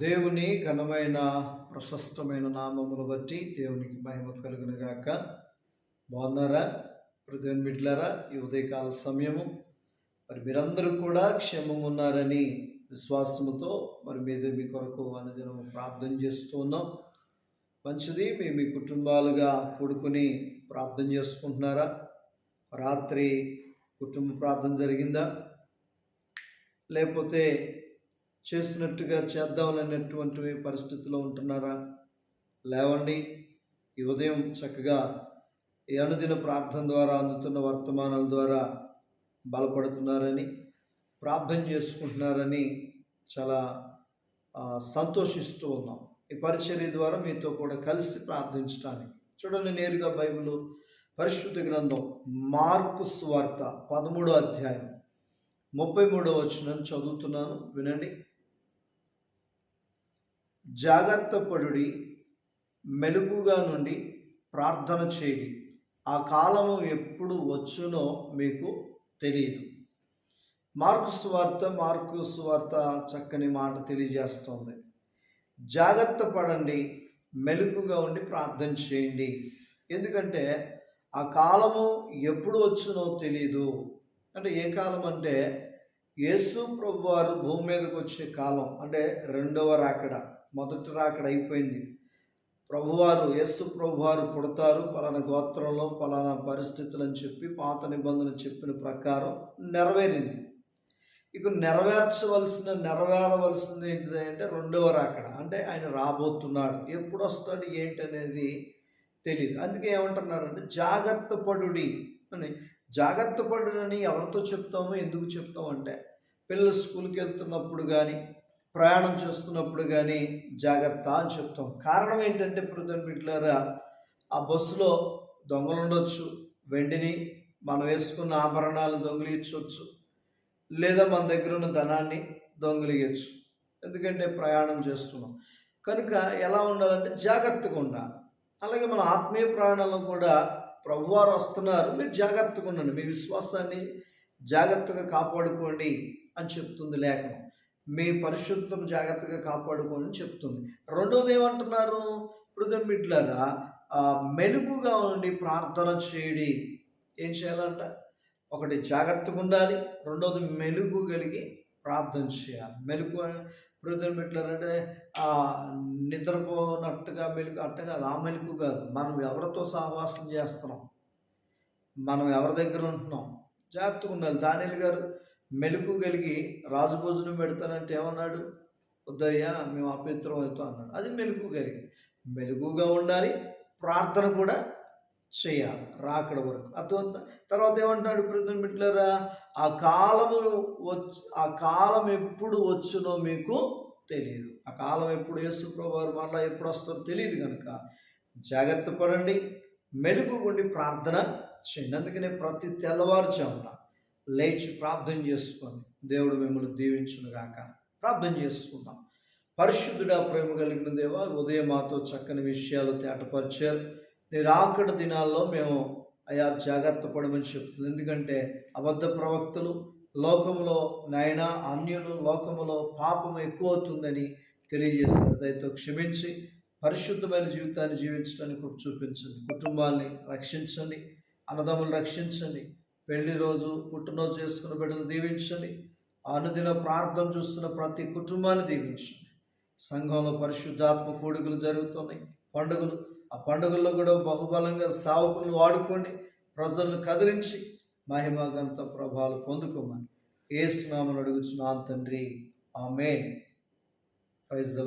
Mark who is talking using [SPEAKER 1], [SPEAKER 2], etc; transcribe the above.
[SPEAKER 1] దేవుని ఘనమైన ప్రశస్తమైన నామమును బట్టి దేవునికి మహిమ కలుగును గాక. బాగున్నారా? ప్రతిని బిడ్లారా ఈ ఉదయకాల సమయము. మరి మీరందరూ కూడా క్షేమం ఉన్నారని విశ్వాసముతో మరి మీద మీ కొరకు అనుదినం ప్రార్థన చేస్తున్నాం మంచిది మీ మీ కుటుంబాలుగా కూడుకుని ప్రార్థన చేసుకుంటున్నారా? రాత్రి కుటుంబ ప్రార్థన జరిగిందా? లేకపోతే చేసినట్టుగా చేద్దామనేటువంటి పరిస్థితిలో ఉంటున్నారా? లేవండి. ఈ ఉదయం చక్కగా ఈ అనుదిన ప్రార్థన ద్వారా అందుతున్న వర్తమానాల ద్వారా బలపడుతున్నారని ప్రార్థన చేసుకుంటున్నారని చాలా సంతోషిస్తూ ఉన్నాం. ఈ పరిచర్య ద్వారా మీతో కూడా కలిసి ప్రార్థించడానికి చూడండి నేరుగా బైబిల్ పరిశుద్ధ గ్రంథం మార్కు స్వార్త పదమూడో అధ్యాయం ముప్పై మూడో వచ్చిన చదువుతున్నాను. వినండి. జాగ్రత్త పడుడి మెలుగుగా నుండి ప్రార్థన చేయండి ఆ కాలము ఎప్పుడు వచ్చునో మీకు తెలియదు. మార్కు స్వార్త మార్కు స్వార్త చక్కని మాట తెలియజేస్తోంది. జాగ్రత్త పడండి మెలుగుగా ఉండి ప్రార్థన చేయండి. ఎందుకంటే ఆ కాలము ఎప్పుడు వచ్చునో తెలియదు అంటే ఏ కాలం అంటే యేసు ప్రభు వారు భూమి మీదకి వచ్చే కాలం అంటే రెండవ రాకడ. మొదటి రాకడ అయిపోయింది. ప్రభువారు యేసు ప్రభువారు పుడతారు పలానా గోత్రంలో పలానా పరిస్థితులు అని చెప్పి పాత నిబంధన చెప్పిన ప్రకారం నెరవేరింది. ఇక నెరవేర్చవలసిన నెరవేరవలసింది ఏంటిది అంటే రెండవ రాకడ. అంటే ఆయన రాబోతున్నాడు. ఎప్పుడు వస్తాడు ఏంటి అనేది తెలియదు అందుకే ఏమంటున్నారంటే జాగ్రత్త పడుడి అని. జాగ్రత్త పడునని ఎవరితో చెప్తామో ఎందుకు చెప్తామంటే పిల్లలు స్కూల్కి వెళ్తున్నప్పుడు కానీ ప్రయాణం చేస్తున్నప్పుడు కానీ జాగ్రత్త అని చెప్తాం. కారణం ఏంటంటే ప్రధాన బిడ్డలారా ఆ బస్సులో దొంగలు ఉండొచ్చు వెండిని మనం వేసుకున్న ఆభరణాలు దొంగిలించవచ్చు లేదా మన దగ్గర ఉన్న ధనాన్ని దొంగిలియచ్చు ఎందుకంటే ప్రయాణం చేస్తున్నాం. కనుక ఎలా ఉండాలంటే జాగ్రత్తగా ఉండాలి. అలాగే మన ఆత్మీయ ప్రయాణంలో కూడా ప్రభువారు వస్తున్నారు మీరు జాగ్రత్తగా ఉండండి. మీ విశ్వాసాన్ని జాగ్రత్తగా కాపాడుకోండి అని చెప్తుంది లేఖనం. మీ పరిశుద్ధం జాగ్రత్తగా కాపాడుకోండి చెప్తుంది. రెండోది ఏమంటున్నారు? ఇప్పుడు బిడ్డలారా మెలుగుగా ఉండి ప్రార్థన చేయడి. ఏం చేయాలంట? ఒకటి జాగ్రత్తగా ఉండాలి. రెండోది మెలుగు కలిగి ప్రార్థన చేయాలి. మెలుగు హృదయం పెట్టారంటే ఆ నిద్రపోనట్టుగా మెలుగు అట్ట కాదు ఆ మెలుగు కాదు. మనం ఎవరితో సహవాసం చేస్తున్నాం? మనం ఎవరి దగ్గర ఉంటున్నాం? జాగ్రత్తగా ఉండాలి. దానిలు గారు మెలకు కలిగి రాజభోజనం పెడతానంటే ఏమన్నాడు? వద్దయ్యా మేము అపవిత్రం అవుతాం అన్నాడు. అది మెలకు కలిగి. మెలుగుగా ఉండాలి ప్రార్థన కూడా చేయాలి. రాకడ వరకు. అర్థం తర్వాత ఏమంటాడు ప్రతిని మిట్లరా ఆ కాలము వచ్చి ఆ కాలం ఎప్పుడు వచ్చునో మీకు తెలియదు ఆ కాలం ఎప్పుడు యేసుప్రభు వారు మళ్ళీ ఎప్పుడు వస్తారో తెలియదు కనుక జాగ్రత్త పడండి మెలుగు ఉండి ప్రార్థన చేయండి. అందుకనే ప్రతి తెల్లవారుజామున లేచి ప్రార్థన చేసుకోండి దేవుడు మిమ్మల్ని దీవించును గాక. ప్రార్థన చేసుకుందాం. పరిశుద్ధుడా ప్రేమ కలిగిన దేవా ఉదయం మాతో చక్కని విషయాలు తేటపరిచారు. నీ రాకడ దినాల్లో మేము అయా జాగ్రత్త పడమని చెప్తుంది ఎందుకంటే అబద్ధ ప్రవక్తలు లోకములో నాయన అన్యులు లోకములో పాపం ఎక్కువ అవుతుందని తెలియజేస్తారు. దయతో క్షమించి పరిశుద్ధమైన జీవితాన్ని జీవించడానికి చూపించండి. కుటుంబాల్ని రక్షించండి. అన్నదమ్ములు రక్షించండి. పెళ్ళి రోజు పుట్టినరోజు చేసుకున్న బిడ్డలు దీవించండి. అనుదిన ప్రార్థన చూస్తున్న ప్రతి కుటుంబాన్ని దీవించండి. సంఘంలో పరిశుద్ధాత్మ కూడుకలు జరుగుతున్నాయి. పండుగలు ఆ పండుగల్లో కూడా బహుబలంగా సావకులు వాడుకోండి. ప్రజలను కదిలించి మహిమగంత ప్రభావాలు పొందుకోమని ఏ స్నామలు అడుగుచున్నాను తండ్రి. ఆమె ప్రైజ్